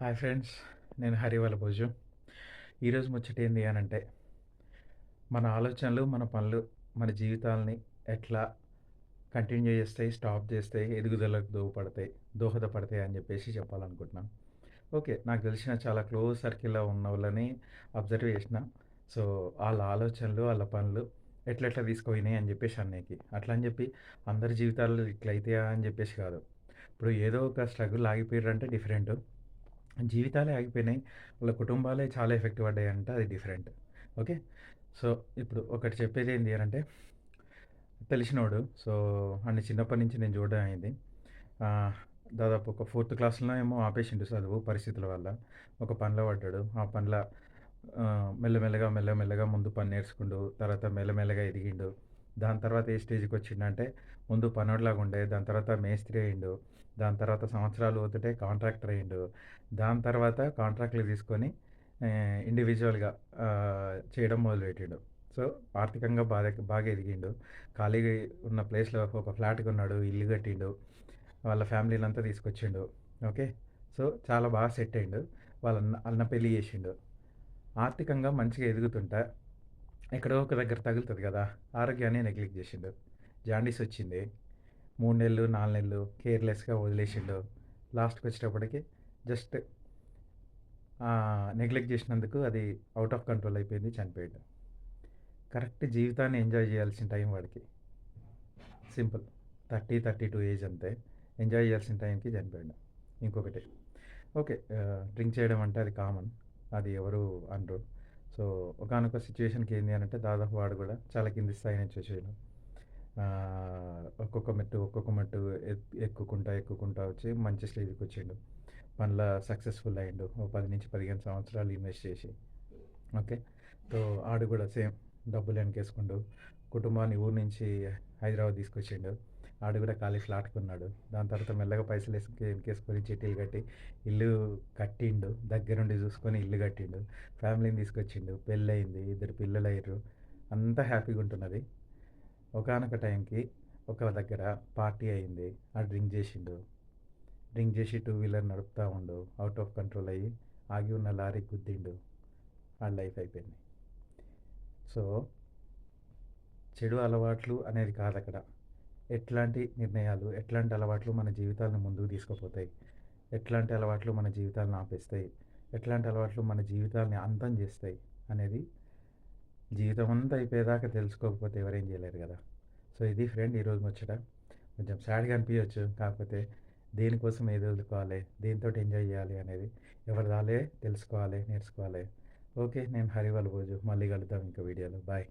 Hi friends నేను హరివల భోజు. ఈరోజు ముచ్చట ఏంది అని అంటే మన ఆలోచనలు మన పనులు మన జీవితాలని ఎట్లా కంటిన్యూ చేస్తాయి స్టాప్ చేస్తాయి ఎదుగుదలకు దోహపడతాయి దోహదపడతాయి అని చెప్పేసి చెప్పాలనుకుంటున్నాను. ఓకే నాకు తెలిసిన చాలా క్లోజ్ సర్కిల్లో ఉన్న వాళ్ళని అబ్జర్వ్ చేసిన. సో వాళ్ళ ఆలోచనలు వాళ్ళ పనులు ఎట్లా ఎట్లా తీసుకుపోయినాయి అని చెప్పేసి అన్నయ్యకి. అట్లా అని చెప్పి అందరి జీవితాలు ఇట్లయితాయా అని చెప్పేసి కాదు. ఇప్పుడు ఏదో ఒక స్ట్రగుల్ ఆగిపోయారు అంటే డిఫరెంట్ జీవితాలే ఆగిపోయినాయి. వాళ్ళ కుటుంబాలే చాలా ఎఫెక్ట్ పడ్డాయి అంటే అది డిఫరెంట్. ఓకే? సో ఇప్పుడు ఒకటి చెప్పేది ఏంటి అని అంటే తెలిసినోడు సో అన్ని చిన్నప్పటి నుంచి నేను చూడడం అయింది. దాదాపు ఒక ఫోర్త్ క్లాస్లో ఏమో ఆపేసిండు చదువు పరిస్థితుల వల్ల ఒక పనిలో పడ్డాడు. ఆ పనిలో మెల్లమెల్లగా మెల్లమెల్లగా ముందు పని నేర్చుకుండు తర్వాత మెల్లమెల్లగా ఎదిగిండు. దాని తర్వాత ఏ స్టేజ్కి వచ్చిండంటే ముందు పనోడిలాగా ఉండే దాని తర్వాత మేస్త్రి అయిండు దాని తర్వాత సంవత్సరాలు పోతుంటే కాంట్రాక్టర్ అయిండు దాని తర్వాత కాంట్రాక్ట్లు తీసుకొని ఇండివిజువల్గా చేయడం మొదలుపెట్టిండు. సో ఆర్థికంగా బాగా బాగా ఎదిగిండు. ఖాళీగా ఉన్న ప్లేస్లో ఒక ఫ్లాట్ కొన్నాడు ఇల్లు కట్టిండు వాళ్ళ ఫ్యామిలీని అంతా తీసుకొచ్చిండు ఓకే? సో చాలా బాగా సెట్ అయిండు వాళ్ళ అన్న పెళ్ళి చేసిండు. ఆర్థికంగా మంచిగా ఎదుగుతుంటా ఎక్కడో ఒక దగ్గర తగులుతుంది కదా ఆరోగ్యాన్ని నెగ్లెక్ట్ చేసిండు. జాండీస్ వచ్చింది. మూడు నెలలు నాలుగు నెలలు కేర్లెస్గా వదిలేసిండు. లాస్ట్కి వచ్చేటప్పటికి జస్ట్ నెగ్లెక్ట్ చేసినందుకు అది అవుట్ ఆఫ్ కంట్రోల్ అయిపోయింది చనిపోయాడు. కరెక్ట్ జీవితాన్ని ఎంజాయ్ చేయాల్సిన టైం వాడికి. Simple. Thirty thirty two age అంతే. ఎంజాయ్ చేయాల్సిన టైంకి చనిపోయాడు. ఇంకొకటి. ఓకే డ్రింక్ చేయడం అంటే అది కామన్. అది ఎవరు అనరు. సో ఒకనొక సిచ్యువేషన్కి ఏంది అని అంటే దాదాపు వాడు కూడా చాలా కింది స్థాయి నుంచి వచ్చాడు ఒక్కొక్క మెట్టు ఒక్కొక్క మెట్టు ఎక్కుకుంటా ఎక్కుకుంటా వచ్చి మంచి స్టేజ్కి వచ్చిండు. పనిలో సక్సెస్ఫుల్ అయ్యిండు. ఓ పది నుంచి పదిహేను సంవత్సరాలు ఇన్వెస్ట్ చేసి. ఓకే? సో ఆడు కూడా సేమ్ డబ్బులు వెనకేసుకుండు కుటుంబాన్ని ఊరు నుంచి హైదరాబాద్ తీసుకొచ్చిండు. ఆడు కూడా ఖాళీ ఫ్లాట్ కొన్నాడు. దాని తర్వాత మెల్లగా పైసలు వేసుకు వెనకేసుకొని చిట్టీలు కట్టి ఇల్లు కట్టిండు. దగ్గరుండి చూసుకొని ఇల్లు కట్టిండు. ఫ్యామిలీని తీసుకొచ్చిండు. పెళ్ళయింది. ఇద్దరు పిల్లలు అయ్యారు అంతా హ్యాపీగా ఉంటున్నది. ఒకనొక టైంకి ఒక దగ్గర పార్టీ అయింది. ఆ డ్రింక్ చేసిండు. డ్రింక్ చేసి టూ వీలర్ నడుపుతూ ఉండు. అవుట్ ఆఫ్ కంట్రోల్ అయ్యి ఆగి ఉన్న లారీ గుద్దిండు. ఆ లైఫ్ అయిపోయింది. సో చెడు అలవాట్లు అనేది కాదు అక్కడ ఎట్లాంటి నిర్ణయాలు ఎట్లాంటి అలవాట్లు మన జీవితాలను ముందుకు తీసుకుపోతాయి? ఎట్లాంటి అలవాట్లు మన జీవితాలను ఆపేస్తాయి? ఎట్లాంటి అలవాట్లు మన జీవితాలని అంతం చేస్తాయి? అనేది జీవితం అంతా అయిపోయేదాకా తెలుసుకోకపోతే ఎవరేం చేయలేరు కదా. సో ఇది ఫ్రెండ్ ఈరోజు ముచ్చట. కొంచెం సాడ్గా అనిపించవచ్చు కాకపోతే దేనికోసం ఏది వదులుకోవాలి? దేనితో ఎంజాయ్ చేయాలి అనేది ఎవరి దాలే తెలుసుకోవాలి నేర్చుకోవాలి. ఓకే నేను హరివల్ భోజు మళ్ళీ కలుద్దాం ఇంకా వీడియోలో. బాయ్.